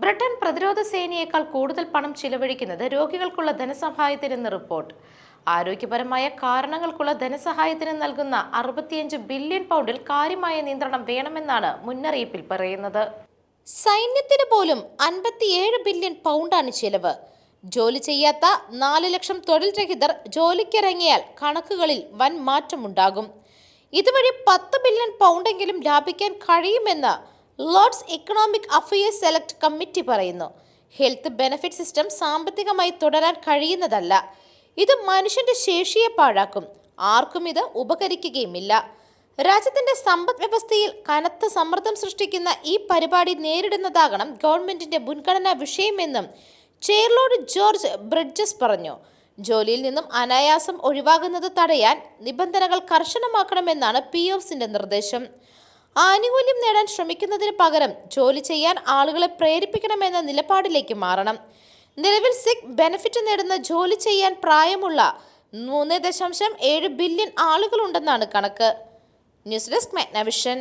Britain പ്രതിരോധ സേനയേക്കാൾ കൂടുതൽ പണം ചിലവഴിക്കുന്നത് രോഗികൾക്കുള്ള ധനസഹായത്തിനെന്ന് റിപ്പോർട്ട്. ആരോഗ്യപരമായ കാരണങ്ങൾക്കുള്ള ധനസഹായത്തിന് നൽകുന്ന അറുപത്തിയഞ്ച് ബില്യൺ പൗണ്ടിൽ കാര്യമായ നിയന്ത്രണം വേണമെന്നാണ് മുന്നറിയിപ്പിൽ പറയുന്നത്. സൈന്യത്തിന് പോലും അൻപത്തിയേഴ് ബില്യൺ പൗണ്ടാണ് ചിലവ്. ജോലി ചെയ്യാത്ത നാല് ലക്ഷം തൊഴിൽ രഹിതർ ജോലിക്കിറങ്ങിയാൽ കണക്കുകളിൽ വൻ മാറ്റമുണ്ടാകും. ഇതുവഴി പത്ത് ബില്യൺ പൗണ്ടെങ്കിലും ലാഭിക്കാൻ കഴിയുമെന്ന് Lords economic affairs select committee പറയുന്നു. ഹെൽത്ത് ബെനഫിറ്റ് സിസ്റ്റം സാമ്പത്തികമായി തുടരാൻ കഴിയുന്നതല്ല. ഇത് മനുഷ്യന്റെ ശേഷിയെ പാഴാക്കും. ആർക്കും ഇത് ഉപകരിക്കുകയുമില്ല. രാജ്യത്തിന്റെ സമ്പദ് വ്യവസ്ഥയിൽ കനത്ത സമ്മർദ്ദം സൃഷ്ടിക്കുന്ന ഈ പരിപാടി നേരിടുന്നതാകണം ഗവൺമെന്റിന്റെ മുൻഗണനാ വിഷയമെന്നും ചെയർലോർഡ് ജോർജ് ബ്രിഡ്ജസ് പറഞ്ഞു. ജോലിയിൽ നിന്നും അനായാസം ഒഴിവാകുന്നത് തടയാൻ നിബന്ധനകൾ കർശനമാക്കണമെന്നാണ് പി നിർദ്ദേശം. ആനുകൂല്യം നേടാൻ ശ്രമിക്കുന്നതിന് പകരം ജോലി ചെയ്യാൻ ആളുകളെ പ്രേരിപ്പിക്കണമെന്ന നിലപാടിലേക്ക് മാറണം. നിലവിൽ സിഖ് ബെനിഫിറ്റ് നേടുന്ന ജോലി ചെയ്യാൻ പ്രായമുള്ള മൂന്ന് ദശാംശം ഏഴ് ബില്യൺ ആളുകളുണ്ടെന്നാണ് കണക്ക്. News desk മെഗ്നവിഷൻ.